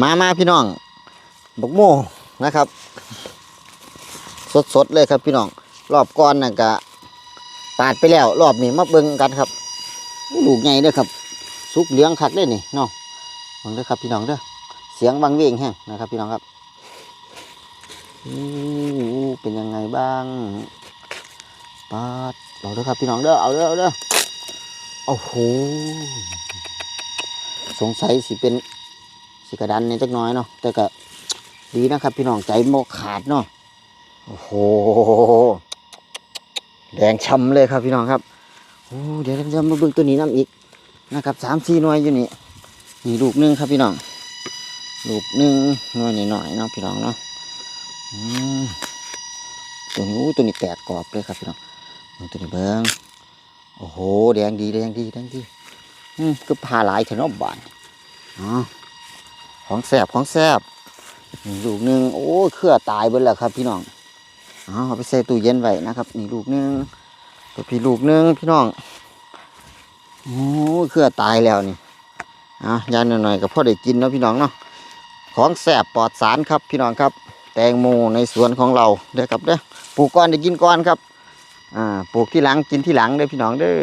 มามาพี่น้องบกโมนะครับ สดๆเลยครับพี่น้อง รอบก่อนน่ะกะปาดไปแล้วรอบนี้มาเบิ่งกันครับลูกใหญ่เด้อครับ สุกเหลี้ยงคักได้นี่เนาะมองเด้อครับพี่น้องเด้อเสียงบางเวงแห้งนะครับ พี่น้องครับอู้เป็นยังไงบ้างปาดเอาเด้อครับพี่น้องเด้อเอาเด้อเอาเด้อโอ้โหสงสัยสิเป็น สิกระดันในจักน้อยเนาะแต่ก็ดีนะครับพี่น้องใจโมขาดเนาะโอ้โหแดงช้ำเลยครับพี่น้องครับโอ้เดี๋ยวเรามาเบิ่งตัวนี้น้ำอีกนะครับสามสี่หน่วยอยู่นี่นี่ลูกหนึงครับพี่น้องลูกหนึงหน่วยหน่อยๆเนาะพี่น้องเนาะตัวนี้ตัวนี้แตกกรอบเลยครับพี่น้องตัวนี้เบิ้งโอ้โหแดงดีแดงดีแดงดีอืมก็พาหลายเถอะนาะบานอ๋อ ของแสบของแสบนี่ลูกหนึ่งโอ้เครือตายเบิดแล้วครับ พี่น้องเอาไปใส่ตู้เย็นไว้นะครับ นี่ลูกหนึ่งตัวพี่ลูกหนึ่งพี่น้องโอ้เครือตายแล้วนี่อะยานหน่อยๆกับพ่อได้กินเนาะพี่น้องเนาะของแสบปลอดสารครับพี่น้องครับ แตงโมในสวนของเราเด้อครับเด้อปลูกก่อนได้กินก่อนครับอ่าปลูกที่หลังกินที่หลังเด้อพี่น้องเด้อ